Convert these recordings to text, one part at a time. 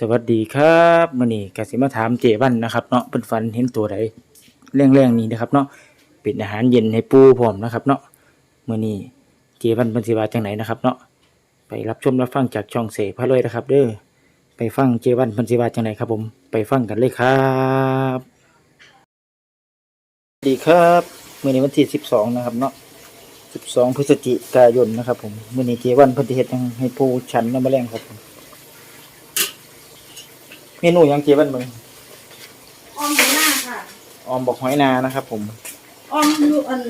สวัสดีครับมื้อนี้กสิมาถามเจวันนะครับเนาะเพิ่นฝันเห็นตัวใดแรงๆนี้นะครับเนาะเป็นอาหารเย็นให้ปูพร้อมนะครับเนาะมื้อนี้เจวันเพิ่นสิวาจังไหนนะครับเนาะไปรับชมรับฟังจากช่องเสพาเลยนะครับ เด้อไปฟังเจวันเพิ่นสิวาจังไหนครับผมไปฟังกันเลยครับสวัสดีครับมื้อนี้วันที่12นะครับเนาะ12พฤศจิกายนนะครับผมมื้อนี้เจวันเพิ่นสิเฮ็ดหยังให้ปูฉันน้ำมะแรงครับผม เมนูหยังเจี๊ยบันมึงออมอยู่หน้าค่ะ ออมบอกหอยนานะครับ ผม ออมอยู่อัน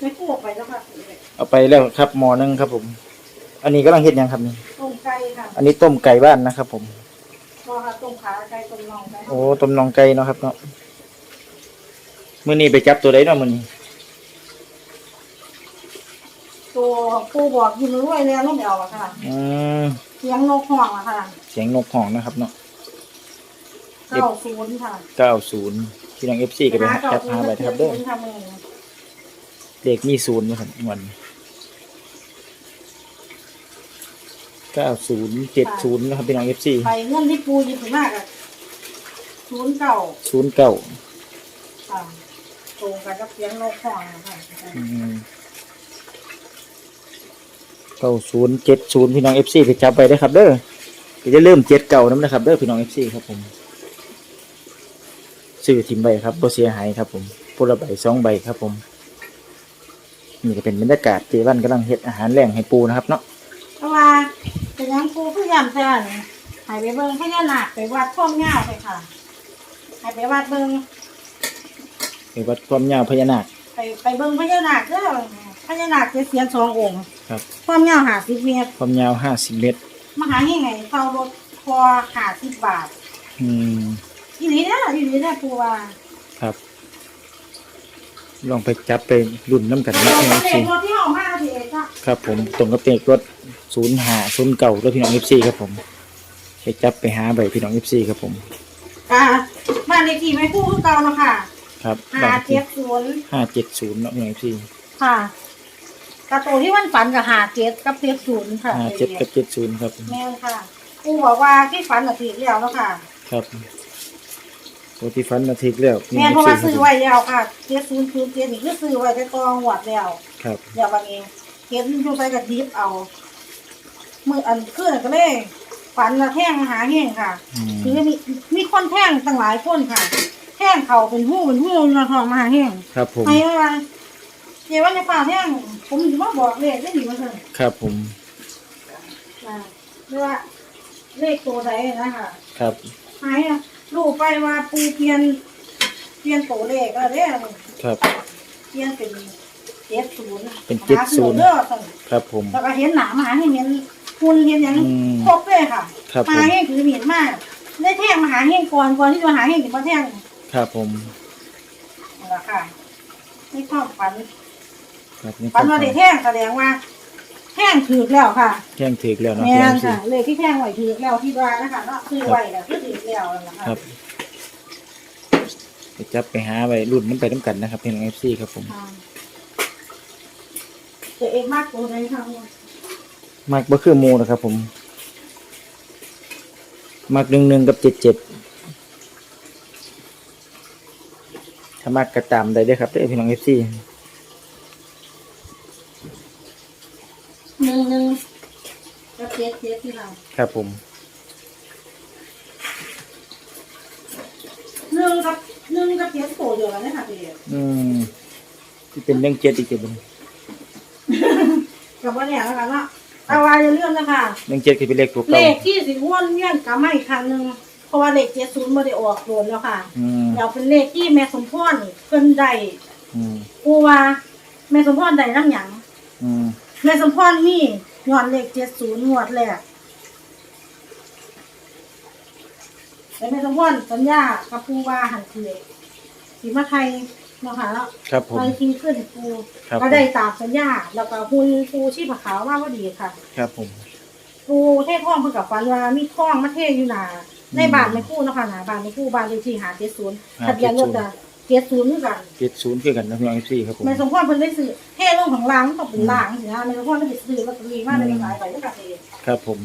ไม่คู่ออกไปแล้วค่ะเอาไปแล้วครับหมอนึงครับ ผม อันนี้กำลังเฮ็ดหยังครับนี่ตรงไก่ค่ะอันนี้ต้มไก่บ้านนะครับ ผมรอค่ะตรงขาไก่ตรงน่องไก่โอ้ต้มน้องไก่เนาะครับเนาะมื้อนี้ไปจับตัวใดเนาะมื้อนี้ตัวปูบอกกินรวยแล้วลูกเดียวอะค่ะอืมเสียงนกห่วงอะค่ะ เสียงนกฮ้องนะครับเนาะ เก้าศูนย์ค่ะ90พี่น้อง FC ก็ไปหาจับหาไว้นะครับเด้อศูนย์ค่ะมือเลขมีศูนย์นะครับวัน9070นะครับพี่น้อง FC ไปเงินที่ปูหยิบถึงมากอะศูนย์เก้า09ค่ะตรงกันกับเสียงนกห่วงอะค่ะอืม9070พี่น้อง FC ไปจับไว้เด้อครับเด้อก็จะเริ่าลืม7เก่านํนะครับเด้อพี่น้อง FC ครับผม ซื้อทิมใบครับบ่เสียหายครับ ผมพละใบสองใบครับผมนี่ก็เป็นบรรยากาศเจวันกำลังเฮ็ดอาหารแรงให้ปูนะครับเนาะเพราะว่าเป็นยังปูพยายามจะหายไปเบิ่งพญานาคไปวัดข้อมเงาไปค่ะหายไปวัดเบิ่งไปวัดความยาวพญานาคไปไปเบิ่งพญานาคเด้อพญานาคเสียนสององค์ครับ ความยาวหาสิบเมตรความยาว50เมตรมหาเฮงไงเท่ารถพอหาสิบบาท อืม อีหลีนะอีหลีนะปูว่าครับ ลองไปจับไปรุ่นน้ำกันนะเราพี่น้องเด็ FC กรถที่ออกมาสิเอกอะครับผมตรงกับเตกรถ05 09แล้วพี่น้อง FC ครับผมไปจับไปหาใบพี่น้อง FC ครับผมอ่าบ้านเลขที่ไม่คู่คือเก่าเนาะค่ะครับหาบ้านเจ็ดศูนย์570เนาะพี่น้อง FC ค่ะกระตูที่วันฝันกับหาเจ็ดกับเจ็ดศูนย์ค่ะ57กับ70ครับแม่นค่ะปูบอกว่าที่ฝันน่ะผิดแล้วเนาะค่ะ ครับ โอที่ฟันนาทีแล้วแม่นเพราะว่าซื้อไว้แล้วค่ะเจ็ดศูนย์ศูนย์เจ็ดนี่คือซื้อไว้แต่กองหวดแล้วครับเดี๋ยววันนี้เห็นอยู่ใส่กระดิบเอามืออันขึ้นนก็เลยฝันละแท่งหาแห้งค่ะอืมคือมีมีคนแท่งตั้งหลายคนค่ะ แท่งเขาเป็นหู้เป็นหู้นทองมาหาแห้งครับผมไอ้ว่าเจ้าว่าจะฝ่าแท่งผมจะมาบอกเลขได้ดีมาเถอะครับผมอ่าเรียกว่าเลขตัวใดนะคะครับหายอะ รู้ไปว่าปูเปลี่ยน เปลี่ยนตัวเลขแล้วเด้อครับ เปลี่ยนเป็นเจ็ดศูนย์เป็นหาซื้อ70เด้อสั่นครับผม แล้วก็เห็นหนามาให้เห็นคุณเห็นอย่างอืมครบเลยค่ะครับผม มาให้ถือมีดมากได้แท่งมาหาเฮงก่อนก่อนที่จะมาหาเฮงถึงมาแท่งครับผมนั่นแหละค่ะนี่ความฝันครับนี่ฝันว่าได้แท่งแสดงว่า แท่งถือแล้วค่ะแท่งถึกแล้วเนาะแม่พี่น้องนสิค่ะ เลยที่แท่งไหวถือแล้วที่ว่านะคะเนาะซื้อไหวแล้วก็ถือแล้วนั่นแหละค่ะครับไปจับไปหาไปรุ่นน้ำไปน้ำกันนะครับพี่น้องเอฟซีครับผมอ่าจะเอกมากตัวใดค่ะมากบ่คือหมูนะครับผมมากหนึ่งหนึ่งกับเจ็ดเจ็ดถ้ามากกระตามได้เด้อครับเด้อพี่น้องเอฟซี หนึ่งหนึ่ง กับเจ็ดเจ็ดที่เราครับผมหนึ่งกับหนึ่งกับเจ็ดโตเดียวกันเลยค่ะพี่อืมที่เป็นเรื่องเจ็ดอีกเจ็ดเป็นกับว่าเนี่ยนะคะเนาะเอาไว้อย่าลืมนะคะเรื่องเจ็ดคือเป็นเลขตัวเลเก่าขที่สิวนเวียนกลับมาอีกครั้งหนึ่งเพราะว่าเลขเจ็ดศูนย์ไม่ได้ออกโดนแล้วค่ะอืมเดี๋ยวเป็นเลขที่แม่สมพรเพิ่นได้อืมกูว่าแม่สมพรได้น้ำหยัง อืมแม่สมพรมี ยอดเลขเจ็ดศูนย์งวดแรกแต่แม่สมพรสัญญากับปูว่าหันคือสีมาไทยเนาะค่ะแล้วครับผม ไปทีขึ้นปูครับก็ได้ตามสัญญา แล้วก็หุ่นปูชีพขาวมาพอดีค่ะ ครับผม ปูเทท่องเพิ่นกับฟันว่ามีท่องมาเทอยู่หนาในบ้านไม่คู่เนาะค่ะหนาบ้านไม่คู่บ้านเลขที่หาเจ็ดศูนย์ทะเบียนรถอะ เจ็ดศูนย์คือกันเจ็ดศูนย์คือกันนะพี่น้องเอฟซีครับผม แม่สมพรเพิ่นได้ซื้อเทลงของล่างมันต้องเป็นล่างสินะแม่สมพรได้ไปซื้อลอตเตอรี่มาได้หลายใบด้วยกันเองครับผม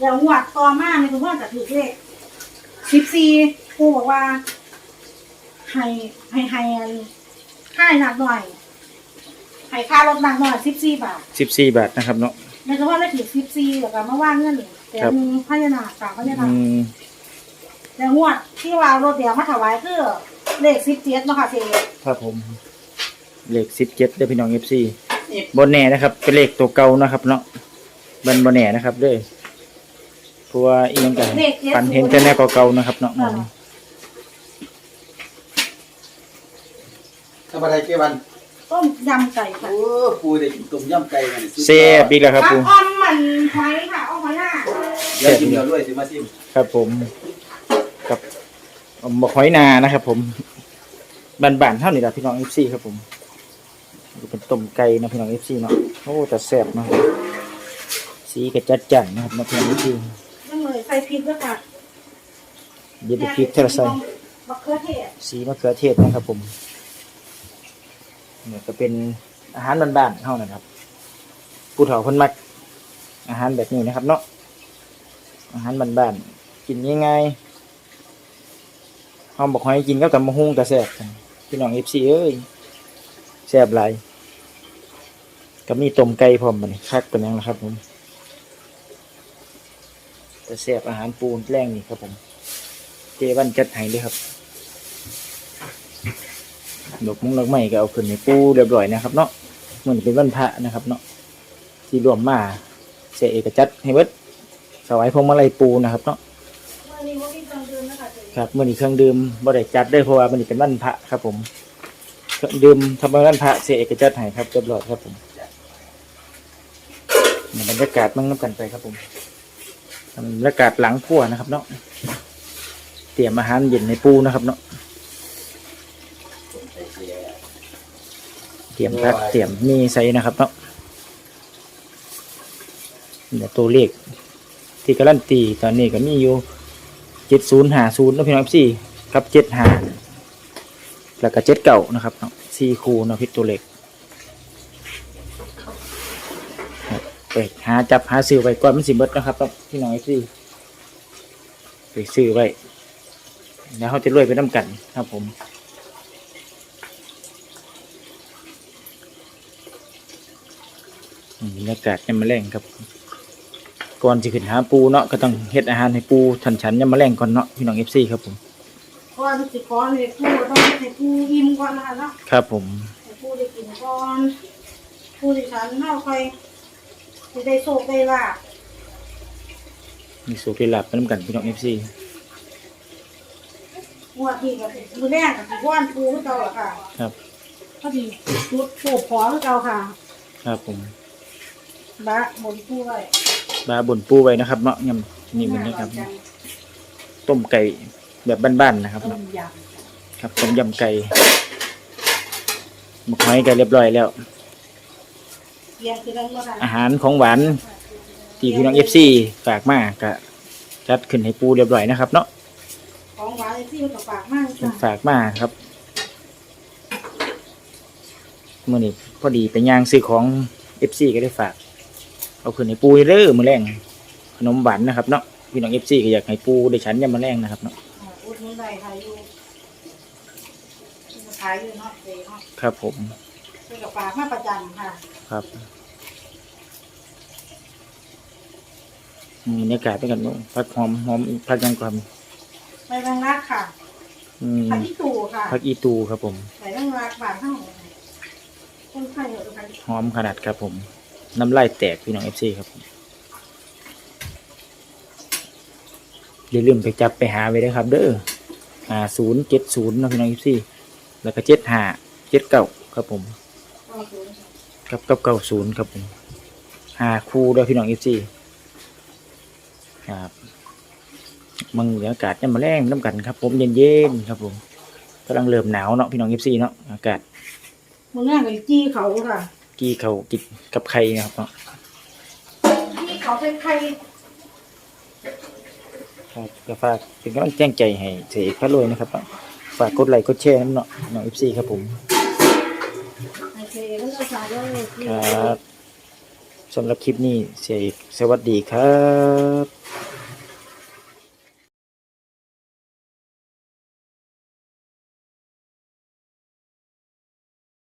แล้วงวดต่อมาในคุณพ่อจะถือเลขสิบสี่ปูบอกว่าให้ให้ให้อันค่ายหนักหน่อยให้ค่ารถหนักหน่อยสิบสี่บาทสิบสี่บาทนะครับเนาะในคุณพ่อได้ถือสิบสี่แล้วก็มาว่างเงินแต่ครับมีพญานาคสามพญานาอืคม แล้วงวดที่ว่ารถเดียวมาถวายคือเลขสิบเจ็ดเนาะค่ะเจครับผม เลขสิบเจ็ดเด้อพี่น้องเอฟซีบนแน่นะครับ เป็นเลขตัวเก่านะครับ เนาะบันบนแน่นะครับเด้อเพราะว่าอีกอย่างกันฝันเห็นแต่แน่เก่าๆนะครับ เนาะค่ะทำอะไรเกี่วันต้มยำไก่ค่ะโอ้ปูได้กินต้มยำไก่กันสุดยอดเซ่บอีกแล้วครับปลาปูอ้อมมันหอยค่ะอ้อมหอยหน้าเดี๋ยวกินเดี๋ยวด้วยสิมาซิมครับผมกับ หมกหอยนานะครับ ผมบานๆเท่านี้แหละพี่น้องเอฟซีครับผมนี่เป็นต้มไก่นะพี่น้องเอฟซีเนาะโอ้แต่แซ่บเนาะสีกระจัดจันนะครับนะพี่น้องเอฟซียังเลยใส่พริกด้วยค่ะเดี๋ยวไปพริกเทระใส่มะเขือเทศสีมะเขือเทศนะครับผมเนี่ยก็เป็นอาหารบ้านๆเท่านะครับผู้เฒ่าคนมัก อาหารแบบนี้นะครับ เนาะอาหารบ้านๆกินง่ายๆ หอมบอกให้กินกับตำมะฮุ่งกระแซ่บกันพี่น้องเอฟซีเอ้ยแซ่บหลายก็มีต้มไก่พร้อมมันคักเป็นยังละครับผมแต่แซ่บอาหารปูนแรงนี่ครับผม เจวันจัดให้เลยครับดอกมุ้งดอกไม้ก็เอาขึ้นในปูเรียบร้อยนะครับเนาะเหมือนเป็นวันพระนะครับ เนาะที่รวมมาเสยเอกจัดให้เบิดสวายพวงมาลัยปูนะครับเนาะ วันนี้ว่าพี่จังเดินนะคะเจ๊ครับมื่อนี้เครื่องดื่มบ่ได้จัดได้เพราะว่ามันนี้เป็นวันพระครับ ผมเครื่องดื่มทำวันพระเสยเอกจัดให้ครับเรียบร้อยครับผมนี่บรรยากาศมั่งน้ำกันไปครับผมบรรยากาศหลังครัวนะครับ เนาะเตรียมอาหารเย็นในปูนะครับ เนาะเตรียมพักเตรียมมีใส่นะครับเนาะเนี่ยตัวเลขที่การันตีตอนนี้ก็มีอยู่ เจ็ดศูนย์หาศูนย์นะพี่น้องสี่กับเจ็ดหาแล้วก็เจ็ดเก่านะครับสี่คูนะพิษตัวเลขครับไปหาจับหาซื้อไว้ก่อนมันสิเบิดนะครับพี่น้องสี่ไปซื้อไว้แล้วเขาจะรวยไปน้ำกันครับผมบรรยากาศยามมาแรงครับ ก่อนจะขึ้นหาปูเนาะก็ต้องเฮ็ดอาหารให้ปูทันฉันยามมาแรงก่อนเนาะพี่น้องเอฟซีครับผมก่อนสิขอเลยปูต้องให้ปูอิ่มก่อนนะคะเนาะครับผมให้ปูได้กินก่อนปูดิฉันเน่าค่อยจะได้โชคได้ลาบมีสูตรที่หลับไปน้ำกันพี่น้องเอฟซีงวดที่กับมือแรกกับที่ว่านปูคือเก่าอะค่ะ ครับพอดีชุดปูพอคือเก่าค่ะ ครับผม บะหมุนปูไว้ บาบนปูไว้นะครับเนาะยำนี่มันนะครับ ต้มไก่แบบบ้านๆนะครับ ต้เนาะมยครับต้มยำไก่หมกหอยไก่เรียบร้อยแล้วำเกียงคือได้เมื่อไหร่อาหารของหวานที่พี่น้องเอฟซีฝากมาก็จัดขึ้นให้ปูเรียบร้อยนะครับ เนาะของหวานที่มันกับปากมากเพิ่นค่ะฝากมาครับมื่อนี้พอดีไปย่างซื้อของเอฟซีก็ได้ฝาก เอาขึ้นให้ปูเด้อมือแรงขนมหวานนะครับเนาะพี่น้องเอฟซีก็อยากให้ปูได้ฉันยามมาแรงนะครับเนาะอ่าอุดหนุนได้ขายอยู่ขายอยู่เนาะเจ๊เนาะครับผมเป็นกับปากมาประจำค่ะครับอืมบรรยากาศไปกันเนาะพักหอมหอมพักยังก่อนไปแมงลักค่ะอืมผัดที่ตู่ค่ะพักอีตูครับผมใส่แมงลักบาทเท่าไหร่คนไทยเหรอคะหอมขนาดครับผม น้ำลายแตกพี่น้องเอฟซีครับผมอย่าลืมไปจับไปหาไว้ด้วยครับ เด้อหาศูนย์เจ็ดศูนย์นะพี่น้องเอฟซีแล้วก็เจ็ดหาเจ็ดเก้าครับผมกับกับเก้าศูนย์ครับผมหาคู่ด้วยพี่น้องเอฟซีครับมังเหลืออากาศเนี่ยมาแรงน้ำกันครับ ผมเย็นๆครับผมกำลังเริ่มหนาวเนาะพี่น้องเอฟซีเนาะอากาศมึงแรกเลยจี้เขาค่ะ กี้เขากินกับไข่นะครับเนาะจี้เขาเป็นใครครับก็ฝากเป็นกำลังแจ้งใจให้เสียพระรวยนะครับเนาะฝากกดไลค์กดแชร์น้ำเนาะน้องเอฟซีครับผมโอเคก็จะสายด้วยครับสำหรับคลิปนี้เสียสวัสดีครับ